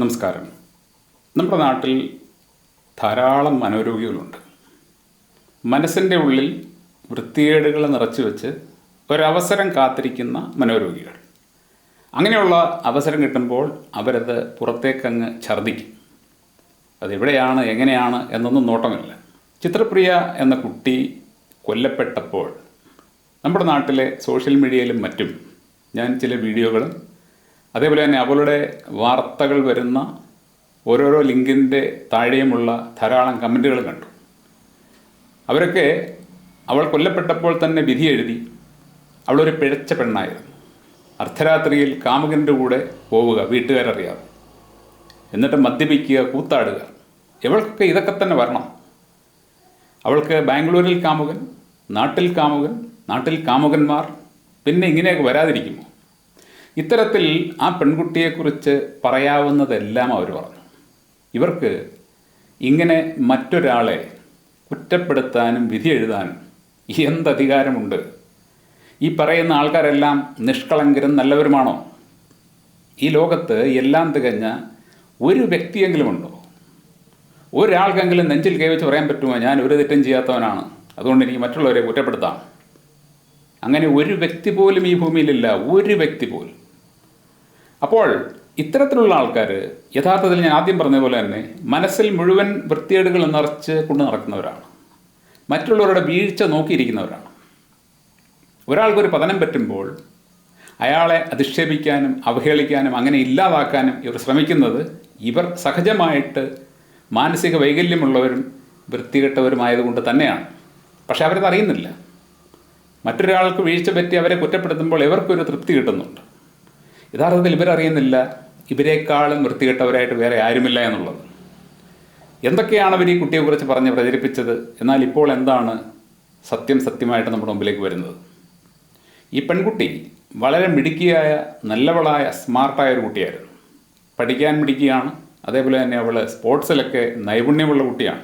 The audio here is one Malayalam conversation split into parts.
നമസ്കാരം. നമ്മുടെ നാട്ടിൽ ധാരാളം മനോരോഗികളുണ്ട്. മനസ്സിന്റെ ഉള്ളിൽ വൃത്തികേടുകൾ നിറച്ചു വെച്ച് ഒരവസരം കാത്തിരിക്കുന്ന മനോരോഗികൾ. അങ്ങനെയുള്ള അവസരം കിട്ടുമ്പോൾ അവരത് പുറത്തേക്കങ്ങ് ഛർദ്ദിക്കും. അതെവിടെയാണ് എങ്ങനെയാണ് എന്നൊന്നും നോട്ടമില്ല. ചിത്രപ്രിയ എന്ന കുട്ടി കൊല്ലപ്പെട്ടപ്പോൾ നമ്മുടെ നാട്ടിലെ സോഷ്യൽ മീഡിയയിലും മറ്റും ഞാൻ ചില വീഡിയോകളും അതേപോലെ തന്നെ അവളുടെ വാർത്തകൾ വരുന്ന ഓരോരോ ലിങ്കിന്റെ താഴെയുമുള്ള ധാരാളം കമന്റുകൾ കണ്ടു. അവരൊക്കെ അവൾ കൊല്ലപ്പെട്ടപ്പോൾ തന്നെ വിധി എഴുതി അവളൊരു പിഴച്ച പെണ്ണായിരുന്നു. അർദ്ധരാത്രിയിൽ കാമുകന്റെ കൂടെ പോവുക വീട്ടുകാരറിയാതെ. എന്നിട്ട് മദ്യപിക്കുക കൂത്താടുക. ഇവൾക്കൊക്കെ ഇതൊക്കെ തന്നെ വരണം. അവൾക്ക് ബാംഗ്ലൂരിൽ കാമുകൻ നാട്ടിൽ കാമുകൻ നാട്ടിൽ കാമുകന്മാർ പിന്നെ ഇങ്ങനെയൊക്കെ വരാതിരിക്കുമോ? ഇത്തരത്തിൽ ആ പെൺകുട്ടിയെക്കുറിച്ച് പറയാവുന്നതെല്ലാം അവർ പറഞ്ഞു. ഇവർക്ക് ഇങ്ങനെ മറ്റൊരാളെ കുറ്റപ്പെടുത്താനും വിധി എഴുതാനും എന്തധികാരമുണ്ട്? ഈ പറയുന്ന ആൾക്കാരെല്ലാം നിഷ്കളങ്കരും നല്ലവരുമാണോ? ഈ ലോകത്ത് എല്ലാം തികഞ്ഞ ഒരു വ്യക്തിയെങ്കിലും ഉണ്ടോ? ഒരാൾക്കെങ്കിലും നെഞ്ചിൽ കൈവച്ച് പറയാൻ പറ്റുമോ? ഞാൻ ഒരു തെറ്റും ചെയ്യാത്തവനാണ്. അതുകൊണ്ട് എനിക്ക് മറ്റുള്ളവരെ കുറ്റപ്പെടുത്താം. അങ്ങനെ ഒരു വ്യക്തി പോലും ഈ ഭൂമിയിലില്ല. ഒരു വ്യക്തി പോലും. അപ്പോൾ ഇത്തരത്തിലുള്ള ആൾക്കാർ യഥാർത്ഥത്തിൽ ഞാൻ ആദ്യം പറഞ്ഞ പോലെ തന്നെ മനസ്സിൽ മുഴുവൻ വൃത്തികേടുകൾ നിറച്ച് കൊണ്ട് നടക്കുന്നവരാണ്. മറ്റുള്ളവരുടെ വീഴ്ച നോക്കിയിരിക്കുന്നവരാണ്. ഒരാൾക്കൊരു പതനം പറ്റുമ്പോൾ അയാളെ അധിക്ഷേപിക്കാനും അവഹേളിക്കാനും അങ്ങനെ ഇല്ലാതാക്കാനും ഇവർ ശ്രമിക്കുന്നത് ഇവർ സഹജമായിട്ട് മാനസിക വൈകല്യമുള്ളവരും വൃത്തികെട്ടവരുമായതുകൊണ്ട് തന്നെയാണ്. പക്ഷെ അവരത് അറിയുന്നില്ല മറ്റൊരാൾക്ക് വീഴ്ച പറ്റി അവരെ കുറ്റപ്പെടുത്തുമ്പോൾ ഇവർക്കൊരു തൃപ്തി കിട്ടുന്നുണ്ട്. യഥാർത്ഥത്തിൽ ഇവരറിയുന്നില്ല. ഇവരെക്കാളും വൃത്തികെട്ടവരായിട്ട് വേറെ ആരുമില്ല എന്നുള്ളത്. എന്തൊക്കെയാണ് അവർ ഈ കുട്ടിയെക്കുറിച്ച് പറഞ്ഞ് പ്രചരിപ്പിച്ചത്? എന്നാൽ ഇപ്പോൾ എന്താണ് സത്യം സത്യമായിട്ട് നമ്മുടെ മുമ്പിലേക്ക് വരുന്നത്? ഈ പെൺകുട്ടി വളരെ മിടുക്കിയായ നല്ലവളായ സ്മാർട്ടായ ഒരു കുട്ടിയായിരുന്നു. പഠിക്കാൻ മിടുക്കിയാണ്. അതേപോലെ തന്നെ അവൾ സ്പോർട്സിലൊക്കെ നൈപുണ്യമുള്ള കുട്ടിയാണ്.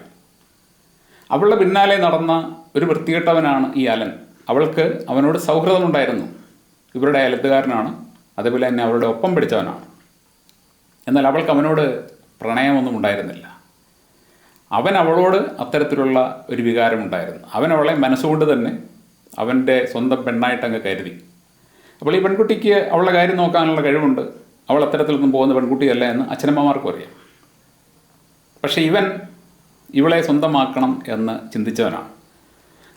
അവളുടെ പിന്നാലെ നടന്ന ഒരു വൃത്തികെട്ടവനാണ് ഈ അലൻ. അവൾക്ക് അവനോട് സൗഹൃദമുണ്ടായിരുന്നു. ഇവരുടെ അയലത്തുകാരനാണ് അതേപോലെ തന്നെ അവളുടെ ഒപ്പം പിടിച്ചവനാണ്. എന്നാൽ അവൾക്ക് അവനോട് പ്രണയമൊന്നും ഉണ്ടായിരുന്നില്ല. അവൻ അവളോട് അത്തരത്തിലുള്ള ഒരു വികാരമുണ്ടായിരുന്നു അവൻ അവളെ മനസ്സുകൊണ്ട് തന്നെ അവന്റെ സ്വന്തം പെണ്ണായിട്ടങ്ങ് കരുതി. അപ്പോൾ ഈ പെൺകുട്ടിക്ക് അവളുടെ കാര്യം നോക്കാനുള്ള കഴിവുണ്ട്. അവൾ അത്തരത്തിലൊന്നും പോകുന്ന പെൺകുട്ടിയല്ല എന്ന് അച്ഛനമ്മമാർക്കും അറിയാം. പക്ഷേ ഇവൻ ഇവളെ സ്വന്തമാക്കണം എന്ന് ചിന്തിച്ചവനാണ്.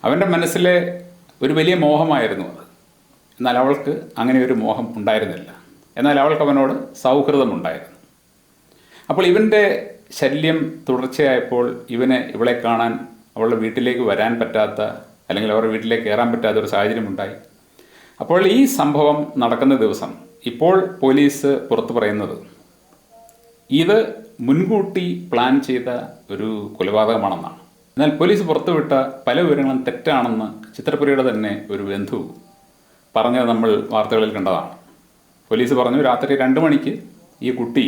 അവന്റെ മനസ്സിലെ ഒരു വലിയ മോഹമായിരുന്നു അത്. എന്നാൽ അവൾക്ക് അങ്ങനെ ഒരു മോഹം ഉണ്ടായിരുന്നില്ല. എന്നാൽ അവൾക്ക് അവനോട് സൗഹൃദമുണ്ടായിരുന്നു. അപ്പോൾ ഇവന്റെ ശല്യം തുടർച്ചയായപ്പോൾ ഇവന് ഇവളെ കാണാൻ അവളുടെ വീട്ടിലേക്ക് വരാൻ പറ്റാത്ത അല്ലെങ്കിൽ അവരുടെ വീട്ടിലേക്ക് കയറാൻ പറ്റാത്ത ഒരു സാഹചര്യം ഉണ്ടായി അപ്പോൾ ഈ സംഭവം നടക്കുന്ന ദിവസം ഇപ്പോൾ പോലീസ് പുറത്തു പറയുന്നത് ഇത് മുൻകൂട്ടി പ്ലാൻ ചെയ്ത ഒരു കൊലപാതകമാണെന്നാണ്. എന്നാൽ പോലീസ് പുറത്തുവിട്ട പല വിവരങ്ങളും തെറ്റാണെന്ന് ചിത്രപ്പുരയുടെ തന്നെ ഒരു ബന്ധു പറഞ്ഞത് നമ്മൾ വാർത്തകളിൽ കണ്ടതാണ്. പോലീസ് പറഞ്ഞു രാത്രി രണ്ട് മണിക്ക് ഈ കുട്ടി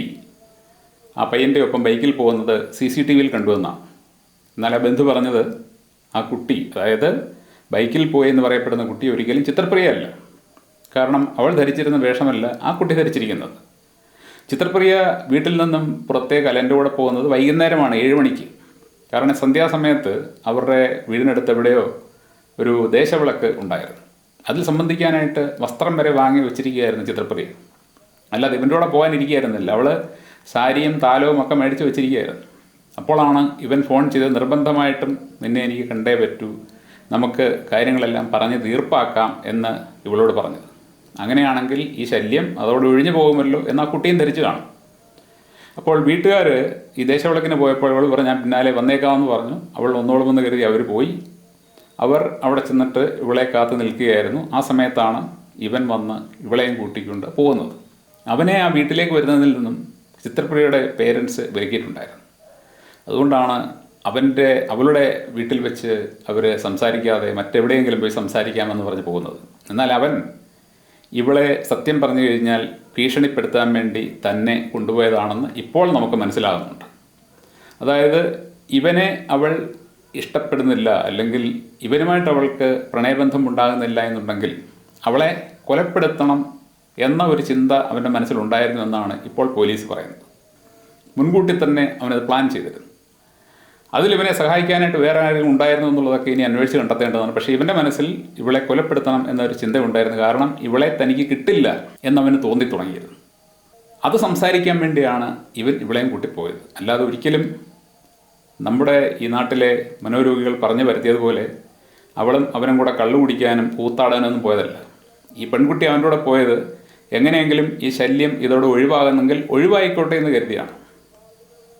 ആ പയ്യന്റെ ഒപ്പം ബൈക്കിൽ പോകുന്നത് സി സി ടി വിയിൽ കണ്ടുവെന്നാണ് എന്നാൽ ആ ബന്ധു പറഞ്ഞത് ആ കുട്ടി അതായത് ബൈക്കിൽ പോയെന്ന് പറയപ്പെടുന്ന കുട്ടി ഒരിക്കലും ചിത്രപ്രിയയല്ല. കാരണം അവൾ ധരിച്ചിരുന്ന വേഷമല്ല ആ കുട്ടി ധരിച്ചിരിക്കുന്നത്. ചിത്രപ്രിയ വീട്ടിൽ നിന്നും പുറത്തേക്ക് അലന്റെ കൂടെ പോകുന്നത് വൈകുന്നേരമാണ് ഏഴ് മണിക്ക്. കാരണം സന്ധ്യാസമയത്ത് അവരുടെ വീടിനടുത്ത് എവിടെയോ ഒരു ദേശവിളക്ക് ഉണ്ടായിരുന്നു. അതിൽ സംബന്ധിക്കാനായിട്ട് വസ്ത്രം വരെ വാങ്ങി വെച്ചിരിക്കുകയായിരുന്നു ചിത്രപ്രിയ. അല്ലാതെ ഇവന്റെ കൂടെ പോകാനിരിക്കുകയായിരുന്നില്ല. അവൾ സാരിയും താലവും ഒക്കെ മേടിച്ച് വെച്ചിരിക്കുകയായിരുന്നു. അപ്പോഴാണ് ഇവൻ ഫോൺ ചെയ്ത് നിർബന്ധമായിട്ടും നിന്നെ എനിക്ക് കണ്ടേ പറ്റൂ നമുക്ക് കാര്യങ്ങളെല്ലാം പറഞ്ഞ് തീർപ്പാക്കാം എന്ന് ഇവളോട് പറഞ്ഞത്. അങ്ങനെയാണെങ്കിൽ ഈ ശല്യം അതോട് ഒഴിഞ്ഞു പോകുമല്ലോ എന്നാ കുട്ടിയും ധരിച്ചു കാണും. അപ്പോൾ വീട്ടുകാർ ഈ ദേശവിളക്കിന് പോയപ്പോൾ അവൾ പറഞ്ഞു ഞാൻ പിന്നാലെ വന്നേക്കാമെന്ന് പറഞ്ഞു. അവൾ വന്നോളുമെന്ന് കരുതി അവർ പോയി. അവർ അവിടെ ചെന്നിട്ട് ഇവളെ കാത്തു നിൽക്കുകയായിരുന്നു. ആ സമയത്താണ് ഇവൻ വന്ന് ഇവളെയും കൂട്ടിക്കൊണ്ട് പോകുന്നത്. അവനെ ആ വീട്ടിലേക്ക് വരുന്നതിൽ നിന്നും ചിത്രപ്രിയയുടെ പേരൻസ് വിലക്കിയിട്ടുണ്ടായിരുന്നു. അതുകൊണ്ടാണ് അവന്റെ അവളുടെ വീട്ടിൽ വെച്ച് അവർ സംസാരിക്കാതെ മറ്റെവിടെയെങ്കിലും പോയി സംസാരിക്കാമെന്ന് പറഞ്ഞ് പോകുന്നത്. എന്നാൽ അവൻ ഇവളെ സത്യം പറഞ്ഞു കഴിഞ്ഞാൽ ഭീഷണിപ്പെടുത്താൻ വേണ്ടി തന്നെ കൊണ്ടുപോയതാണെന്ന് ഇപ്പോൾ നമുക്ക് മനസ്സിലാകുന്നുണ്ട്. അതായത് ഇവനെ അവൾ ഇഷ്ടപ്പെടുന്നില്ല അല്ലെങ്കിൽ ഇവരുമായിട്ട് അവൾക്ക് പ്രണയബന്ധം ഉണ്ടാകുന്നില്ല എന്നുണ്ടെങ്കിൽ അവളെ കൊലപ്പെടുത്തണം എന്ന ഒരു ചിന്ത അവന്റെ മനസ്സിലുണ്ടായിരുന്നു എന്നാണ് ഇപ്പോൾ പോലീസ് പറയുന്നത്. മുൻകൂട്ടി തന്നെ അവനത് പ്ലാൻ ചെയ്തിരുന്നു. അതിൽ ഇവനെ സഹായിക്കാനായിട്ട് വേറെ ആരെങ്കിലും ഉണ്ടായിരുന്നു എന്നുള്ളതൊക്കെ ഇനി അന്വേഷിച്ച് കണ്ടെത്തേണ്ടതാണ്. പക്ഷേ ഇവന്റെ മനസ്സിൽ ഇവളെ കൊലപ്പെടുത്തണം എന്നൊരു ചിന്ത ഉണ്ടായിരുന്നു കാരണം ഇവളെ തനിക്ക് കിട്ടില്ല എന്നവന് തോന്നി തുടങ്ങിയിരുന്നു. അത് സംസാരിക്കാൻ വേണ്ടിയാണ് ഇവൻ ഇവളെയും കൂട്ടിപ്പോയത് അല്ലാതെ ഒരിക്കലും നമ്മുടെ ഈ നാട്ടിലെ മനോരോഗികൾ പറഞ്ഞു വരുത്തിയതുപോലെ അവളും അവനും കൂടെ കള്ളു കുടിക്കാനും കൂത്താടാനൊന്നും പോയതല്ല. ഈ പെൺകുട്ടി അവന്റെ കൂടെ പോയത് എങ്ങനെയെങ്കിലും ഈ ശല്യം ഇതോടെ ഒഴിവാകുന്നെങ്കിൽ ഒഴിവായിക്കോട്ടെ എന്ന് കരുതിയാണ്.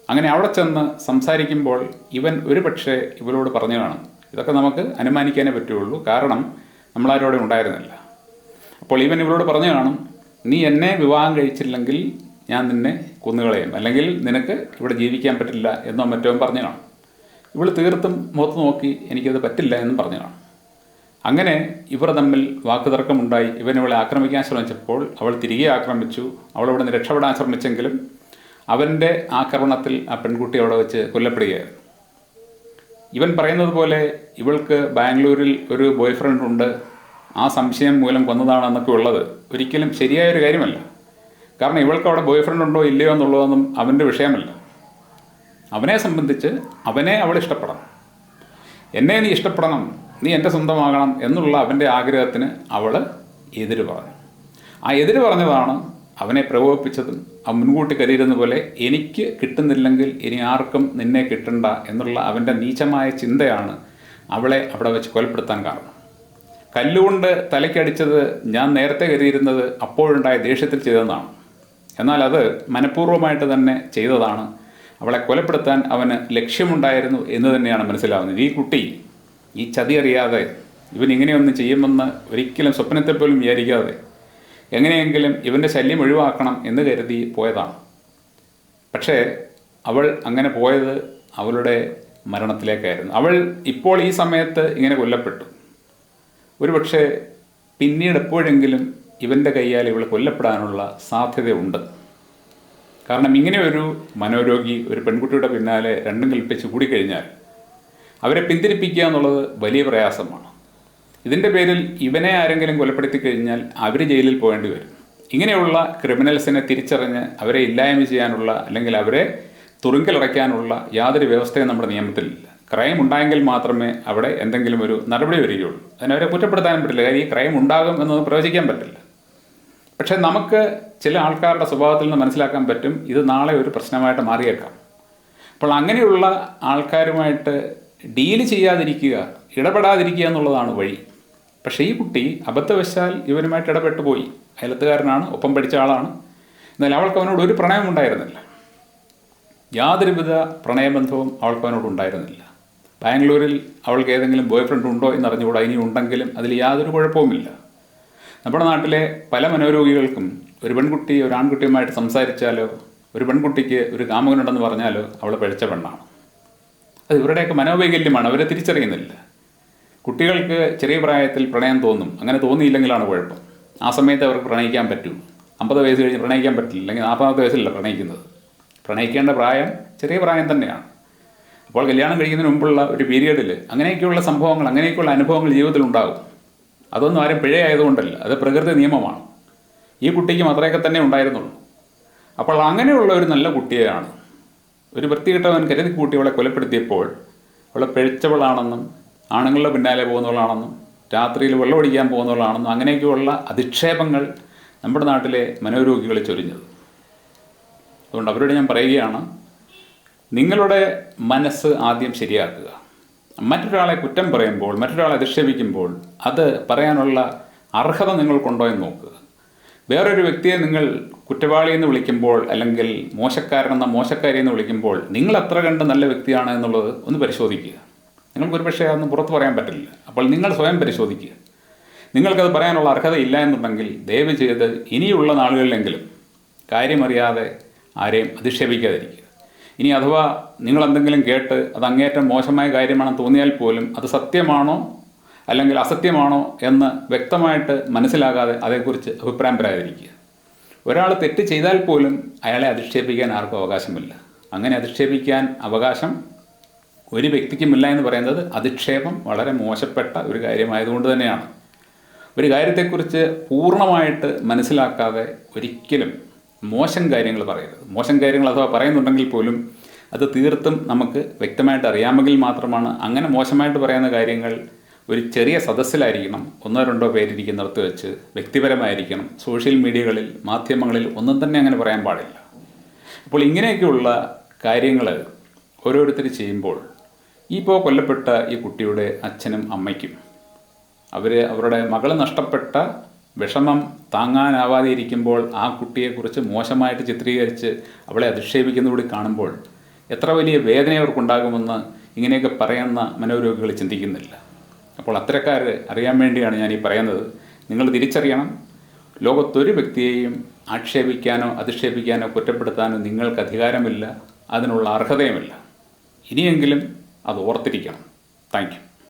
അങ്ങനെ അവിടെ ചെന്ന് സംസാരിക്കുമ്പോൾ ഇവൻ ഒരു പക്ഷേ ഇവരോട് പറഞ്ഞു കാണും. ഇതൊക്കെ നമുക്ക് അനുമാനിക്കാനേ പറ്റുള്ളൂ. കാരണം നമ്മളാരോടെ ഉണ്ടായിരുന്നില്ല. അപ്പോൾ ഇവൻ ഇവരോട് പറഞ്ഞു കാണും നീ എന്നെ വിവാഹം കഴിച്ചില്ലെങ്കിൽ ഞാൻ നിന്നെ കൊന്നുകളയും. അല്ലെങ്കിൽ നിനക്ക് ഇവിടെ ജീവിക്കാൻ പറ്റില്ല എന്നോ മറ്റോ പറഞ്ഞു കാണും ഇവൾ തീർത്തും മുഖത്ത് നോക്കി എനിക്കത് പറ്റില്ല എന്നും പറഞ്ഞു കാണും അങ്ങനെ ഇവർ തമ്മിൽ വാക്കുതർക്കമുണ്ടായി. ഇവൻ ഇവളെ ആക്രമിക്കാൻ ശ്രമിച്ചപ്പോൾ അവൾ തിരികെ ആക്രമിച്ചു. അവൾ അവിടെ നിന്ന് രക്ഷപ്പെടാൻ ശ്രമിച്ചെങ്കിലും അവന്റെ ആക്രമണത്തിൽ ആ പെൺകുട്ടി അവിടെ വെച്ച് കൊല്ലപ്പെടുകയായിരുന്നു. ഇവൻ പറയുന്നത് പോലെ ഇവൾക്ക് ബാംഗ്ലൂരിൽ ഒരു ബോയ്ഫ്രണ്ട് ഉണ്ട്. ആ സംശയം മൂലം കൊന്നതാണെന്നൊക്കെ ഉള്ളത് ഒരിക്കലും ശരിയായൊരു കാര്യമല്ല. കാരണം ഇവൾക്ക് അവിടെ ബോയ് ഫ്രണ്ട് ഉണ്ടോ ഇല്ലയോ എന്നുള്ളതൊന്നും അവന്റെ വിഷയമല്ല. അവനെ സംബന്ധിച്ച് അവനെ അവൾ ഇഷ്ടപ്പെടണം. എന്നെ നീ ഇഷ്ടപ്പെടണം നീ എന്റെ സ്വന്തമാകണം എന്നുള്ള അവന്റെ ആഗ്രഹത്തിന് അവൾ എതിര് പറഞ്ഞു. ആ എതിര് പറഞ്ഞതാണ് അവനെ പ്രകോപിപ്പിച്ചതും അവൻ മുൻകൂട്ടി കരുതുന്ന പോലെ എനിക്ക് കിട്ടുന്നില്ലെങ്കിൽ ഇനി ആർക്കും നിന്നെ കിട്ടണ്ട എന്നുള്ള അവന്റെ നീചമായ ചിന്തയാണ് അവളെ അവിടെ വെച്ച് കൊലപ്പെടുത്താൻ കാരണം. കല്ലുകൊണ്ട് തലയ്ക്കടിച്ചത് ഞാൻ നേരത്തെ കരുതിയിരുന്നത് അപ്പോഴുണ്ടായ ദേഷ്യത്തിൽ ചെയ്തതെന്നാണ് എന്നാൽ അത് മനഃപൂർവമായിട്ട് തന്നെ ചെയ്തതാണ്. അവളെ കൊലപ്പെടുത്താൻ അവന് ലക്ഷ്യമുണ്ടായിരുന്നു എന്ന് തന്നെയാണ് മനസ്സിലാവുന്നത്. ഈ കുട്ടി ഈ ചതി അറിയാതെ ഇവൻ ഇങ്ങനെയൊന്നും ചെയ്യുമെന്ന് ഒരിക്കലും സ്വപ്നത്തെ പോലും വിചാരിക്കാതെ എങ്ങനെയെങ്കിലും ഇവന്റെ ശല്യം ഒഴിവാക്കണം എന്ന് കരുതി പോയതാണ്. പക്ഷേ അവൾ അങ്ങനെ പോയത് അവളുടെ മരണത്തിലേക്കായിരുന്നു. അവൾ ഇപ്പോൾ ഈ സമയത്ത് ഇങ്ങനെ കൊല്ലപ്പെട്ടു. ഒരുപക്ഷെ പിന്നീട് എപ്പോഴെങ്കിലും ഇവന്റെ കയ്യാൽ ഇവൾ കൊല്ലപ്പെടാനുള്ള സാധ്യതയുണ്ട്. കാരണം ഇങ്ങനെ ഒരു മനോരോഗി ഒരു പെൺകുട്ടിയുടെ പിന്നാലെ രണ്ടും കൽപ്പിച്ച് കൂടിക്കഴിഞ്ഞാൽ അവരെ പിന്തിരിപ്പിക്കുക എന്നുള്ളത് വലിയ പ്രയാസമാണ്. ഇതിന്റെ പേരിൽ ഇവനെ ആരെങ്കിലും കൊലപ്പെടുത്തി കഴിഞ്ഞാൽ അവർ ജയിലിൽ പോകേണ്ടി വരും. ഇങ്ങനെയുള്ള ക്രിമിനൽസിനെ തിരിച്ചറിഞ്ഞ് അവരെ ഇല്ലായ്മ ചെയ്യാനുള്ള അല്ലെങ്കിൽ അവരെ തുറുങ്കിലടയ്ക്കാനുള്ള യാതൊരു വ്യവസ്ഥയും നമ്മുടെ നിയമത്തിലില്ല. ക്രൈം ഉണ്ടായെങ്കിൽ മാത്രമേ അവിടെ എന്തെങ്കിലും ഒരു നടപടി വരികയുള്ളൂ. അതിനവരെ കുറ്റപ്പെടുത്താനും പറ്റില്ല. കാര്യം ഈ ക്രൈം ഉണ്ടാകും എന്നൊന്നും പ്രവചിക്കാൻ പറ്റില്ല. പക്ഷേ നമുക്ക് ചില ആൾക്കാരുടെ സ്വഭാവത്തിൽ നിന്ന് മനസ്സിലാക്കാൻ പറ്റും ഇത് നാളെ ഒരു പ്രശ്നമായിട്ട് മാറിയേക്കാം. അപ്പോൾ അങ്ങനെയുള്ള ആൾക്കാരുമായിട്ട് ഡീൽ ചെയ്യാതിരിക്കുക ഇടപെടാതിരിക്കുക എന്നുള്ളതാണ് വഴി. പക്ഷേ ഈ കുട്ടി അബദ്ധവശാൽ ഇവനുമായിട്ട് ഇടപെട്ടു പോയി. അയലത്തുകാരനാണ് ഒപ്പം പഠിച്ച ആളാണ്. എന്നാൽ അവൾക്ക് അവനോട് ഒരു പ്രണയം ഉണ്ടായിരുന്നില്ല. യാതൊരുവിധ പ്രണയബന്ധവും അവൾക്ക് അവനോട് ഉണ്ടായിരുന്നില്ല. ബാംഗ്ലൂരിൽ അവൾക്ക് ഏതെങ്കിലും ബോയ് ഫ്രണ്ട് ഉണ്ടോ എന്നറിഞ്ഞുകൂടാ. ഇനി ഉണ്ടെങ്കിലും അതിൽ യാതൊരു കുഴപ്പവുമില്ല. നമ്മുടെ നാട്ടിലെ പല മനോരോഗികൾക്കും ഒരു പെൺകുട്ടി ഒരു ആൺകുട്ടിയുമായിട്ട് സംസാരിച്ചാലോ ഒരു പെൺകുട്ടിക്ക് ഒരു കാമുകനുണ്ടെന്ന് പറഞ്ഞാലോ അവൾ പഴിച്ച പെണ്ണാണ്. അത് ഇവരുടെയൊക്കെ മനോവൈകല്യമാണ് അവരെ തിരിച്ചറിയുന്നില്ല. കുട്ടികൾക്ക് ചെറിയ പ്രായത്തിൽ പ്രണയം തോന്നും. അങ്ങനെ തോന്നിയില്ലെങ്കിലാണ് കുഴപ്പം. ആ സമയത്ത് അവർക്ക് പ്രണയിക്കാൻ പറ്റൂ. അമ്പത് വയസ്സ് കഴിഞ്ഞ് പ്രണയിക്കാൻ പറ്റില്ല. അല്ലെങ്കിൽ നാൽപ്പതാമത്തെ വയസ്സിലല്ല പ്രണയിക്കുന്നത്. പ്രണയിക്കേണ്ട പ്രായം ചെറിയ പ്രായം തന്നെയാണ്. അപ്പോൾ കല്യാണം കഴിക്കുന്നതിന് മുമ്പുള്ള ഒരു പീരീഡിൽ അങ്ങനെയൊക്കെയുള്ള സംഭവങ്ങൾ അങ്ങനെയൊക്കെയുള്ള അനുഭവങ്ങൾ ജീവിതത്തിൽ ഉണ്ടാകും അതൊന്നും ആരും പിഴയായതുകൊണ്ടല്ല. അത് പ്രകൃതി നിയമമാണ്. ഈ കുട്ടിക്കും അത്രയൊക്കെ തന്നെ ഉണ്ടായിരുന്നുള്ളൂ. അപ്പോൾ അങ്ങനെയുള്ള ഒരു നല്ല കുട്ടിയാണ്. ഒരു വൃത്തികെട്ടവൻ കരുതി കൂട്ടി അവളെ കൊലപ്പെടുത്തിയപ്പോൾ അവളെ പിഴച്ചവളാണെന്നും ആണുങ്ങളുടെ പിന്നാലെ പോകുന്നവളാണെന്നും രാത്രിയിൽ വെള്ളമൊടിക്കാൻ പോകുന്നവളാണെന്നും അങ്ങനെയൊക്കെയുള്ള അധിക്ഷേപങ്ങൾ നമ്മുടെ നാട്ടിലെ മനോരോഗികളെ ചൊരിഞ്ഞത്. അതുകൊണ്ട് അവരോട് ഞാൻ പറയുകയാണ് നിങ്ങളുടെ മനസ്സ് ആദ്യം ശരിയാക്കുക. മറ്റൊരാളെ കുറ്റം പറയുമ്പോൾ മറ്റൊരാളെ അധിക്ഷേപിക്കുമ്പോൾ അത് പറയാനുള്ള അർഹത നിങ്ങൾക്കുണ്ടോ എന്ന് നോക്കുക. വേറൊരു വ്യക്തിയെ നിങ്ങൾ കുറ്റവാളി എന്ന് വിളിക്കുമ്പോൾ അല്ലെങ്കിൽ മോശക്കാരനെന്ന മോശക്കാരി എന്ന് വിളിക്കുമ്പോൾ നിങ്ങൾ എത്ര കണ്ട് നല്ല വ്യക്തിയാണ് എന്നുള്ളത് ഒന്ന് പരിശോധിക്കുക. നിങ്ങൾക്ക് ഒരുപക്ഷെ അതൊന്നും പുറത്ത് പറയാൻ പറ്റില്ല. അപ്പോൾ നിങ്ങൾ സ്വയം പരിശോധിക്കുക. നിങ്ങൾക്കത് പറയാനുള്ള അർഹതയില്ല എന്നുണ്ടെങ്കിൽ ദയവ് ചെയ്ത് ഇനിയുള്ള നാളുകളിലെങ്കിലും കാര്യമറിയാതെ ആരെയും അധിക്ഷേപിക്കാതിരിക്കുക. ഇനി അഥവാ നിങ്ങൾ എന്തെങ്കിലും കേട്ട് അത് അങ്ങേറ്റം മോശമായ കാര്യമാണെന്ന് തോന്നിയാൽ പോലും അത് സത്യമാണോ അല്ലെങ്കിൽ അസത്യമാണോ എന്ന് വ്യക്തമായിട്ട് മനസ്സിലാകാതെ അതേക്കുറിച്ച് അഭിപ്രായം പറയാതിരിക്കുക ഒരാൾ തെറ്റ് ചെയ്താൽ പോലും അയാളെ അധിക്ഷേപിക്കാൻ ആർക്കും അവകാശമില്ല. അങ്ങനെ അധിക്ഷേപിക്കാൻ അവകാശം ഒരു വ്യക്തിക്കുമില്ല എന്ന് പറയുന്നത് അധിക്ഷേപം വളരെ മോശപ്പെട്ട ഒരു കാര്യമായതുകൊണ്ട് തന്നെയാണ്. ഒരു കാര്യത്തെക്കുറിച്ച് പൂർണമായിട്ട് മനസ്സിലാക്കാതെ ഒരിക്കലും മോശം കാര്യങ്ങൾ പറയരുത്. മോശം കാര്യങ്ങൾ അഥവാ പറയുന്നുണ്ടെങ്കിൽ പോലും അത് തീർത്തും നമുക്ക് വ്യക്തമായിട്ട് അറിയാമെങ്കിൽ മാത്രമാണ് അങ്ങനെ മോശമായിട്ട് പറയുന്ന കാര്യങ്ങൾ ഒരു ചെറിയ സദസ്സിലായിരിക്കണം. ഒന്നോ രണ്ടോ പേരിരിക്കുന്നിടത്ത് വെച്ച് വ്യക്തിപരമായിരിക്കണം. സോഷ്യൽ മീഡിയകളിൽ മാധ്യമങ്ങളിൽ ഒന്നും തന്നെ അങ്ങനെ പറയാൻ പാടില്ല. അപ്പോൾ ഇങ്ങനെയൊക്കെയുള്ള കാര്യങ്ങൾ ഓരോരുത്തർ ചെയ്യുമ്പോൾ ഇപ്പോൾ കൊല്ലപ്പെട്ട ഈ കുട്ടിയുടെ അച്ഛനും അമ്മയ്ക്കും അവർ അവരുടെ മകൾ നഷ്ടപ്പെട്ട വിഷമം താങ്ങാനാവാതെ ഇരിക്കുമ്പോൾ ആ കുട്ടിയെക്കുറിച്ച് മോശമായിട്ട് ചിത്രീകരിച്ച് അവളെ അധിക്ഷേപിക്കുന്നതുകൂടി കാണുമ്പോൾ എത്ര വലിയ വേദന അവർക്കുണ്ടാകുമെന്ന് ഇങ്ങനെയൊക്കെ പറയുന്ന മനോരോഗികൾ ചിന്തിക്കുന്നില്ല. അപ്പോൾ അത്തരക്കാർ അറിയാൻ വേണ്ടിയാണ് ഞാൻ ഈ പറയുന്നത്. നിങ്ങൾ തിരിച്ചറിയണം. ലോകത്തൊരു വ്യക്തിയെയും ആക്ഷേപിക്കാനോ അധിക്ഷേപിക്കാനോ കുറ്റപ്പെടുത്താനോ നിങ്ങൾക്ക് അധികാരമില്ല. അതിനുള്ള അർഹതയുമില്ല. ഇനിയെങ്കിലും അത് ഓർത്തിരിക്കണം. Thank you.